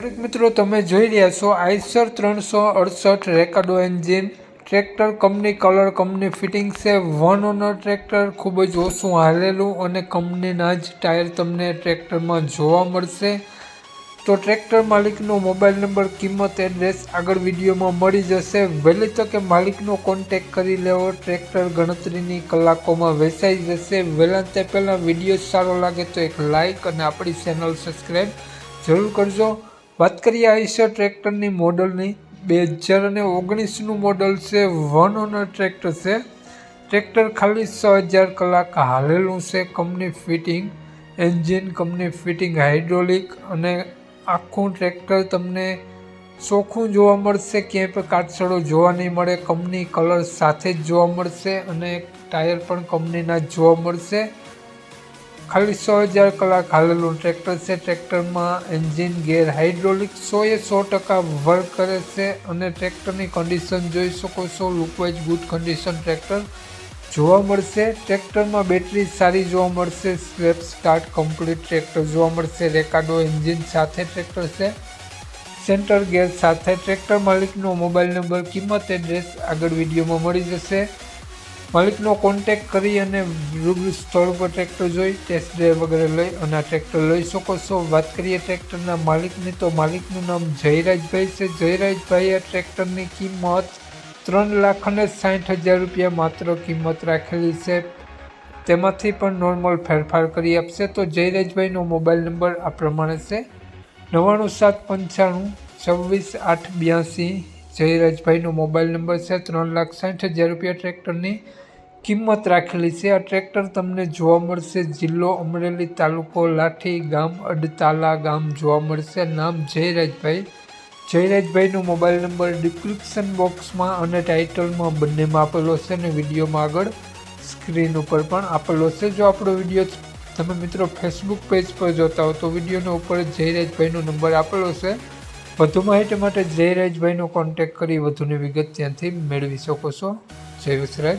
મિત્રો, તમે જોઈ રહ્યા છો આઈસર ત્રણસો અડસઠ રેકાડો engine. Tractor company colour, company fitting છે. વન ઓનર ટ્રેક્ટર ખૂબ જ ઓછું હાલેલું અને કંપનીના જ ટાયર તમને ટ્રેક્ટરમાં જોવા મળશે. તો ટ્રેક્ટર માલિકનો મોબાઈલ નંબર, કિંમત, એડ્રેસ આગળ વિડીયોમાં મળી જશે. વહેલી તકે માલિકનો કોન્ટેક કરી લેવો. ટ્રેક્ટર ગણતરીની કલાકોમાં વેચાઈ જશે. વહેલા તે પહેલાં વીડિયો સારો લાગે તો એક લાઇક અને આપણી ચેનલ સબસ્ક્રાઈબ જરૂર કરજો. વાત કરીએ આઈસર ટ્રેક્ટરની મોડલની, બે હજાર અને ઓગણીસનું મોડલ છે વન ઓનર ટ્રેક્ટર છે. ટ્રેક્ટર ખાલી છ હજાર કલાક હાલેલું છે, company fitting, engine, company fitting hydraulic અને આખું ટ્રેક્ટર તમને ચોખ્ખું જોવા મળશે, ક્યાંય પણ કાટસડો જોવા નહીં મળે, કંપની કલર સાથે જ જોવા મળશે અને ટાયર પણ કંપનીના જોવા મળશે. ખાલી સો હજાર કલાક હાલેલું ટ્રેક્ટર છે. ટ્રેક્ટરમાં એન્જિન, ગેર હાઇડ્રોલિક સો એ સો ટકા વર્ક કરે છે અને ટ્રેક્ટરની કન્ડિશન જોઈ શકો છો. લુકવાઇઝ ગુડ કન્ડિશન ટ્રેક્ટર જોવા મળશે. ટ્રેક્ટરમાં બેટરી સારી જોવા મળશે. સ્લેપ સ્ટાર્ટ કમ્પ્લીટ ટ્રેક્ટર જોવા મળશે. રેકાડો એન્જિન સાથે ટ્રેક્ટર છે. સેન્ટર ગેર સાથે ટ્રેક્ટર માલિકનો મોબાઈલ નંબર, કિંમત, એડ્રેસ આગળ વિડીયોમાં મળી જશે. માલિકનો કોન્ટેક કરી અને રૂબરૂ સ્થળ પર ટ્રેક્ટર જોઈ ટેસ્ટ ડ્રાઈવ વગેરે લઈ અને આ ટ્રેક્ટર લઈ શકો છો. વાત કરીએ ટ્રેક્ટરના માલિકની, તો માલિકનું નામ જયરાજભાઈ છે. જયરાજભાઈએ ટ્રેક્ટરની કિંમત ત્રણ લાખ અને સાઠ હજાર રૂપિયા માત્ર કિંમત રાખેલી છે. તેમાંથી પણ નોર્મલ ફેરફાર કરી આપશે. તો જયરાજભાઈનો મોબાઈલ નંબર આ પ્રમાણે છે. નવ્વાણું સાત પંચાણું, છવ્વીસ આઠ બ્યાસી જયરાજભાઈનો મોબાઈલ નંબર છે ત્રણ લાખ સાઠ હજાર રૂપિયા ટ્રેક્ટરની કિંમત રાખેલી છે. આ ટ્રેક્ટર તમને જોવા મળશે જિલ્લો અમરેલી તાલુકો લાઠી ગામ અડતાલા ગામ જોવા મળશે. નામ જયરાજભાઈ. જયરાજભાઈનો મોબાઈલ નંબર ડિસ્ક્રિપ્શન બોક્સમાં અને ટાઇટલમાં બંનેમાં આપેલો છે અને વિડીયોમાં આગળ સ્ક્રીન ઉપર પણ આપેલો છે. જો આપણો વીડિયો તમે મિત્રો ફેસબુક પેજ પર જોતા હો તો વિડીયોનો ઉપર જયરાજભાઈનો નંબર આપેલો છે. વધુ માહિતી માટે જયરાજભાઈનો કોન્ટેક્ટ કરી વધુની વિગત ત્યાંથી મેળવી શકો છો. જય વિસરાજ.